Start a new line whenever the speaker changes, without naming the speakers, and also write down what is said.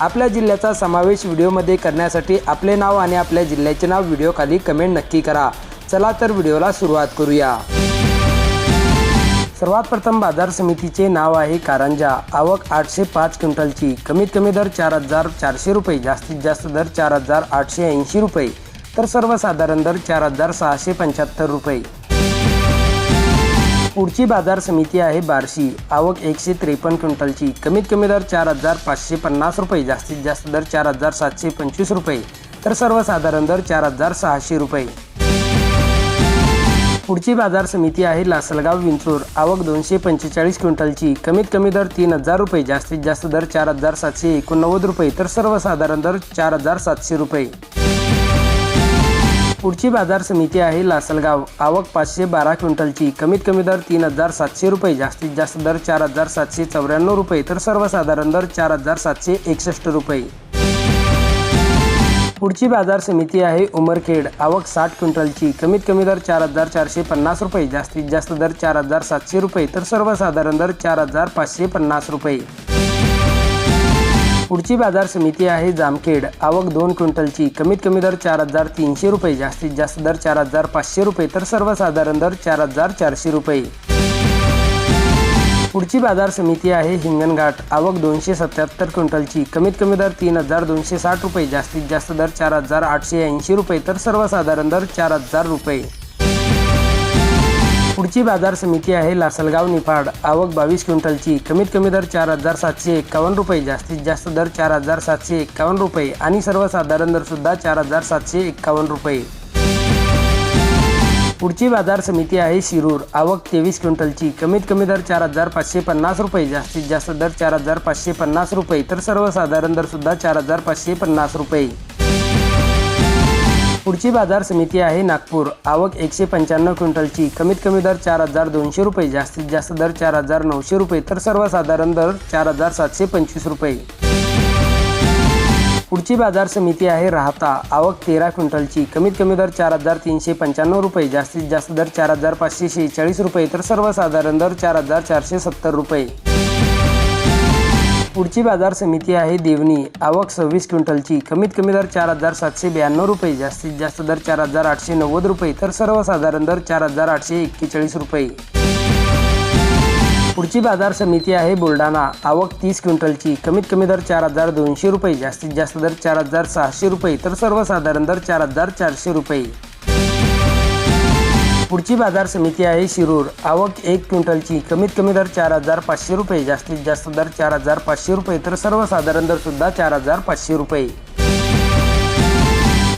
आपल्या जिल्ह्याचा समावेश व्हिडिओमध्ये करण्यासाठी आपले नाव आणि आपल्या जिल्ह्याचे नाव व्हिडिओखाली कमेंट नक्की करा. चला तर व्हिडिओला सुरुवात करूया. सर्वात प्रथम बाजार समितीचे नाव आहे कारंजा. आवक आठशे पाच क्विंटलची. कमीत कमी दर चार हजार चारशे रुपये. जास्तीत जास्त दर चार हजार आठशे ऐंशी रुपये. तर सर्वसाधारण दर चार हजार सहाशे पंच्याहत्तर रुपये. पुढची बाजार समिती आहे बार्शी. आवक एकशे त्रेपन्न क्विंटलची. कमीत कमी दर चार हजार पाचशे पन्नास रुपये. जास्तीत जास्त दर चार हजार सातशे पंचवीस रुपये. तर सर्वसाधारण दर चार हजार सहाशे रुपये. पुढची बाजार समिती आहे लासलगाव विंचूर. आवक दोनशे पंचेचाळीस क्विंटलची. कमीत कमी दर तीन हजार रुपये. जास्तीत जास्त दर चार हजार सातशे एकोणनव्वद रुपये. तर सर्वसाधारण दर चार हजार सातशे रुपये. पुढची बाजार समिती आहे लासलगाव. आवक पाचशे बारा क्विंटलची. कमीत कमी दर तीन हजार सातशे रुपये. जास्तीत जास्त दर चार हजार सातशे चौऱ्याण्णव रुपये. तर सर्वसाधारण दर चार हजार सातशे एकसष्ट रुपये. पुढची बाजार समिती आहे उमरखेड. आवक साठ क्विंटलची. कमीत कमी दर चार हजार चारशे पन्नास रुपये. जास्तीत जास्त दर चार हजार सातशे रुपये. तर सर्वसाधारण दर चार हजार पाचशे पन्नास रुपये. पुढची बाजार समिती आहे जामखेड. आवक दोन क्विंटलची. कमीत कमी दर चार हजार तीनशे रुपये. जास्तीत जास्त दर चार हजार पाचशे रुपये. तर सर्वसाधारण दर चार हजार चारशे रुपये. पुढची बाजार समिती आहे हिंगणघाट. आवक दोनशे सत्याहत्तर क्विंटलची. कमीत कमी दर तीन हजार दोनशे साठ रुपये. जास्तीत जास्त दर चार हजार आठशे ऐंशी रुपये. तर सर्वसाधारण दर चार हजार रुपये. पुढची बाजार समिती आहे लासलगाव निफाड. आवक बावीस क्विंटलची. कमीत कमी दर चार हजार सातशे एक्कावन्न रुपये. जास्तीत जास्त दर चार हजार सातशे एक्कावन्न रुपये. आणि सर्वसाधारण दर सुद्धा चार हजार सातशे एक्कावन्न रुपये. पुढची बाजार समिती आहे शिरूर. आवक तेवीस क्विंटलची. कमीत कमी दर चार हजार पाचशे पन्नास रुपये. जास्तीत जास्त दर चार हजार पाचशे पन्नास रुपये. तर सर्वसाधारण दर सुद्धा चार हजार पाचशे पन्नास रुपये. पुढची बाजार समिती आहे नागपूर. आवक एकशे पंच्याण्णव क्विंटलची. कमीत कमी दर चार हजार दोनशे रुपये. जास्तीत जास्त दर चार हजार नऊशे रुपये. तर सर्वसाधारण दर चार हजार सातशे पंचवीस रुपये. पुढची बाजार समिती आहे राहता. आवक तेरा क्विंटलची. कमीत कमी दर चार हजार तीनशे पंच्याण्णव रुपये. जास्तीत जास्त दर चार हजार पाचशे शेहेचाळीस रुपये. तर सर्वसाधारण दर चार हजार चारशे सत्तर रुपये. पुढची बाजार समिती आहे देवणी. आवक सव्वीस क्विंटलची. कमीत कमी दर चार हजार सातशे ब्याण्णव रुपये. जास्तीत जास्त दर चार हजार आठशे नव्वद रुपये. तर सर्वसाधारण दर चार हजार आठशे एक्केचाळीस रुपये. पुढची बाजार समिती आहे बुलढाणा. आवक तीस क्विंटलची. कमीत कमी दर चार हजार दोनशे रुपये. जास्तीत जास्त दर चार हजार सहाशे रुपये. तर सर्वसाधारण दर चार हजार चारशे रुपये. पुढची बाजार समिती आहे शिरूर. आवक एक क्विंटलची. कमीत कमी दर चार हजार पाचशे रुपये. जास्तीत जास्त दर चार हजार पाचशे रुपये. तर सर्वसाधारण दर सुद्धा चार हजार पाचशे रुपये.